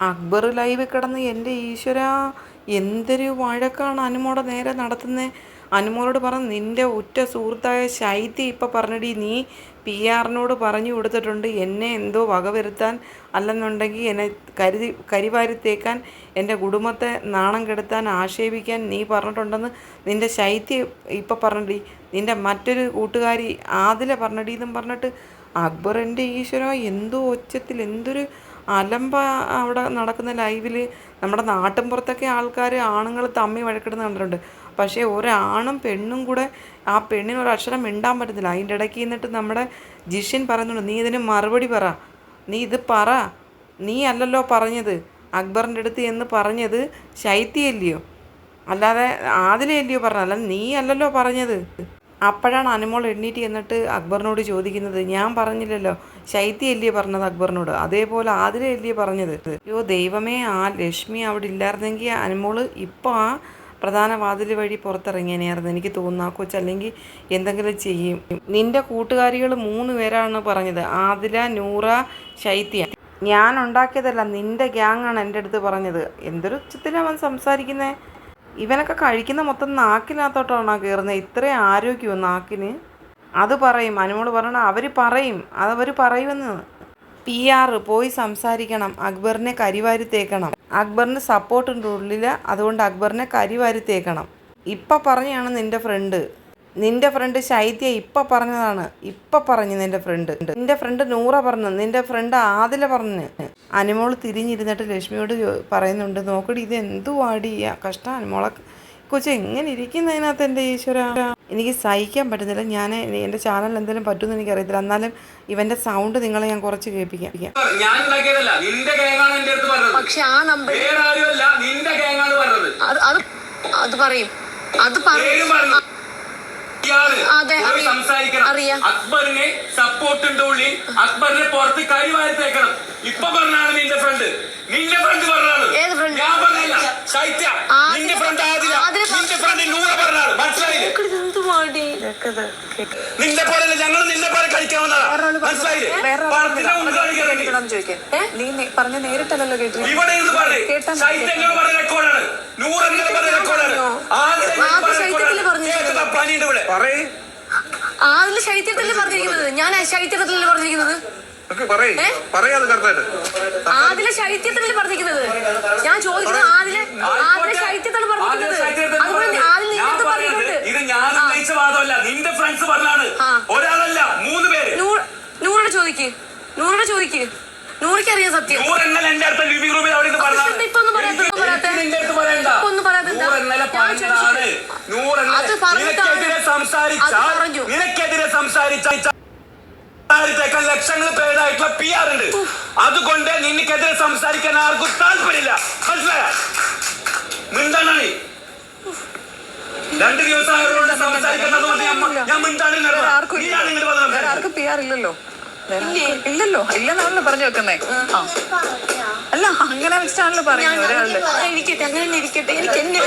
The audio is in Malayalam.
അക്ബർ ലൈവ് കിടന്ന് എന്റെ ഈശ്വര എന്തൊരു വഴക്കാണ് അനുമോടെ നേരെ നടത്തുന്നത് അനുമോളോട് പറഞ്ഞ് നിന്റെ ഉറ്റ സുഹൃത്തായ ശൈത്യ ഇപ്പം പറഞ്ഞടി നീ പി ആറിനോട് പറഞ്ഞു കൊടുത്തിട്ടുണ്ട്. എന്നെ എന്തോ വകവരുത്താൻ അല്ലെന്നുണ്ടെങ്കിൽ എന്നെ കരുതി കരിവാരി തേക്കാൻ എന്റെ കുടുംബത്തെ നാണം കെടുത്താൻ ആക്ഷേപിക്കാൻ നീ പറഞ്ഞിട്ടുണ്ടെന്ന് നിന്റെ ശൈത്യ ഇപ്പം പറഞ്ഞടി. നിന്റെ മറ്റൊരു കൂട്ടുകാരി ആദില പറഞ്ഞടി എന്നും പറഞ്ഞിട്ട് അക്ബർ എന്റെ ഈശ്വര എന്തോ ഒച്ചത്തിൽ എന്തൊരു അലമ്പ അവിടെ നടക്കുന്ന ലൈവിൽ നമ്മുടെ നാട്ടിൻ പുറത്തൊക്കെ ആൾക്കാർ ആണുങ്ങൾ തമ്മി വഴക്കിടുന്ന കണ്ടിട്ടുണ്ട്. പക്ഷേ ഒരാണും പെണ്ണും കൂടെ ആ പെണ്ണിന് ഒരു അക്ഷരം മിണ്ടാൻ പറ്റുന്നില്ല അതിന്റെ ഇടയ്ക്ക് നിന്നിട്ട് നമ്മുടെ ജിഷ്യൻ പറയുന്നുണ്ട് നീ ഇതിന് മറുപടി പറ. നീ ഇത് പറ. നീ അല്ലല്ലോ പറഞ്ഞത്. അക്ബറിന്റെ അടുത്ത് എന്ന് പറഞ്ഞത് ശൈത്യല്ലയോ അല്ലാതെ ആദിലയല്ലയോ പറഞ്ഞത്. അല്ല നീ അല്ലല്ലോ പറഞ്ഞത്. അപ്പോഴാണ് അനുമോൾ എണ്ണീറ്റ് എന്നിട്ട് അക്ബറിനോട് ചോദിക്കുന്നത് ഞാൻ പറഞ്ഞില്ലല്ലോ ശൈത്യ അല്ലയോ പറഞ്ഞത് അക്ബറിനോട്? അതേപോലെ ആതിര അല്ലേ പറഞ്ഞത്? അയ്യോ ദൈവമേ ആ ലക്ഷ്മി അവിടെ ഇല്ലായിരുന്നെങ്കിൽ അനുമോൾ ഇപ്പോൾ ആ പ്രധാന വാതിൽ വഴി പുറത്തിറങ്ങിയനെയായിരുന്നു. എനിക്ക് തോന്നുന്നു ആ അല്ലെങ്കിൽ എന്തെങ്കിലും ചെയ്യും. നിന്റെ കൂട്ടുകാരികൾ മൂന്ന് പേരാണ് പറഞ്ഞത് ആതില നൂറ ശൈത്യ. ഞാൻ ഉണ്ടാക്കിയതല്ല നിന്റെ ഗ്യാങ്ങാണ് എന്റെ അടുത്ത് പറഞ്ഞത്. എന്തൊരു ഉച്ചത്തിലാണ് അവൻ സംസാരിക്കുന്നത് ഇവനൊക്കെ കഴിക്കുന്ന മൊത്തം നാക്കിനകത്തോട്ടാണോ കയറുന്നത് ഇത്രയും ആരോഗ്യമോ നാക്കിന്. അത് പറയും. അനുമോൾ പറയണം അവർ പറയും. അതവർ പറയുമെന്ന് പി ആർ പോയി സംസാരിക്കണം. അക്ബറിനെ കരിവാരി തേക്കണം അക്ബറിന് സപ്പോർട്ടുണ്ട് ഉള്ളിൽ അതുകൊണ്ട് അക്ബറിനെ കരിവാരി തേക്കണം ഇപ്പം പറഞ്ഞാണ് നിന്റെ ഫ്രണ്ട് നിന്റെ ഫ്രണ്ട് ശൈത്യ ഇപ്പം പറഞ്ഞതാണ്. ഇപ്പം പറഞ്ഞു നിന്റെ ഫ്രണ്ട് നിന്റെ ഫ്രണ്ട് നൂറ പറഞ്ഞു. നിന്റെ ഫ്രണ്ട് ആദില പറഞ്ഞു. അനുമോൾ തിരിഞ്ഞിരുന്നിട്ട് ലക്ഷ്മിയോട് പറയുന്നുണ്ട് നോക്കടി ഇത് എന്തുവാടി വാടി? കഷ്ടം അനുമോളെ കൊച്ചു എങ്ങനെ ഇരിക്കുന്നതിനകത്ത് എന്റെ ഈശ്വര? എനിക്ക് സഹിക്കാൻ പറ്റുന്നില്ല. ഞാൻ എന്റെ ചാനൽ എന്തെങ്കിലും പറ്റുമെന്ന് എനിക്കറിയത്തില്ല. എന്നാലും ഇവന്റെ സൗണ്ട് നിങ്ങളെ ഞാൻ കുറച്ച് കേൾപ്പിക്കാം. എന്റെ പക്ഷെ ആ നമ്പർ വേറെ ആരുമല്ല നിന്റെ ഗാങ്ങാണ് പറഞ്ഞത്. അത് പറയും. അത് പറയും പോയി അറിയാം. സംസാരിക്കണം. അറിയാം. അക്ബറിനെ സപ്പോർട്ട് ഉണ്ട് ഉള്ളിൽ അക്ബറിനെ പുറത്ത് കരി വാരിത്തേക്കണം ഇപ്പൊ പറഞ്ഞാണ് നിന്റെ ഫ്രണ്ട് നിന്റെ ഫ്രണ്ട് പറഞ്ഞാണ്? ഞാൻ പറഞ്ഞില്ല ശൈത്യ നിന്റെ ഫ്രണ്ട് ആദില. നിന്റെ ഫ്രണ്ട് നൂറ പറഞ്ഞാണ് മനസ്സിലായില്ലേ? നിന്റെ പോലെ ഞങ്ങൾ നിന്നെ പോലെ കഴിക്കാവുന്നതാണ് മനസ്സിലായില്ലേ? നീ പറഞ്ഞ നേരിട്ടല്ലോ കേട്ടു ഇവിടെ പറഞ്ഞ റെക്കോർഡാണ് നൂറ് പറഞ്ഞ റെക്കോർഡാണ് ആദില എന്നോട് ആദ്യം പറഞ്ഞ ശൈത്യത്തിൽ റെക്കോർഡാണ്. പറഞ്ഞിരിക്കുന്നത്. കേൾക്കുന്ന പനിയുണ്ട് ഇവിടെ പറയേ ആദിൽ ശൈത്യത്തിലല്ലേ പറഞ്ഞിരിക്കുന്നത്? ഞാൻ ശൈത്യത്തിലല്ലേ പറഞ്ഞിരിക്കുന്നത്? ആദിലെ ശൈത്യത്തിലല്ലേ പറഞ്ഞിരിക്കുന്നത്? ഞാൻ ചോദിക്കുന്നത് ആദിലെ ആദിലെ ശൈത്യത്താണ് പറഞ്ഞിരിക്കുന്നത്? അതുപോലെ ആദിൽ ഞാൻ നിങ്ങൾക്ക് പറഞ്ഞിട്ടുണ്ട്. ഇത് ഞാൻ ഉന്നയിച്ച വാദമല്ല. നിന്റെ ഫ്രണ്ട്സ് പറഞ്ഞാണ്. ഒരാളല്ല മൂന്ന് പേര്. നൂറോട് ചോദിക്ക്. നൂറോട് ചോദിക്ക്. നൂറിക്ക് അറിയാം സത്യം. അത് പറഞ്ഞിട്ടാണ്. നിനക്കെതിരെ സംസാരിച്ച അത് പറഞ്ഞു. നിനക്കെതിരെ സംസാരിച്ച സംസാരിച്ചേക്കാൻ ലക്ഷങ്ങൾ പേരായിട്ടുള്ള പി ആർ ഉണ്ട്. അതുകൊണ്ട് നിനക്കെതിരെ സംസാരിക്കാൻ ആർക്കും താല്പര്യമില്ല. മനസ്സിലായ? മിണ്ടാണ് നീ രണ്ട് ദിവസം അവരോട് സംസാരിക്കുന്നത് കൊണ്ട് ഞാൻ- ഞാൻ മിണ്ടാണ് വേറെ ആർക്കും പി ആർ ഇല്ലല്ലോ. ഇല്ലല്ലോ. ഇല്ലെന്നാണല്ലോ പറഞ്ഞു വെക്കുന്നേ. ആ. അല്ല അങ്ങനെ വെച്ചാണല്ലോ പറയുന്നത്. ഒരാളുടെ ഇരിക്കട്ടെ അങ്ങനെ ഇരിക്കട്ടെ. എനിക്ക് എന്നെ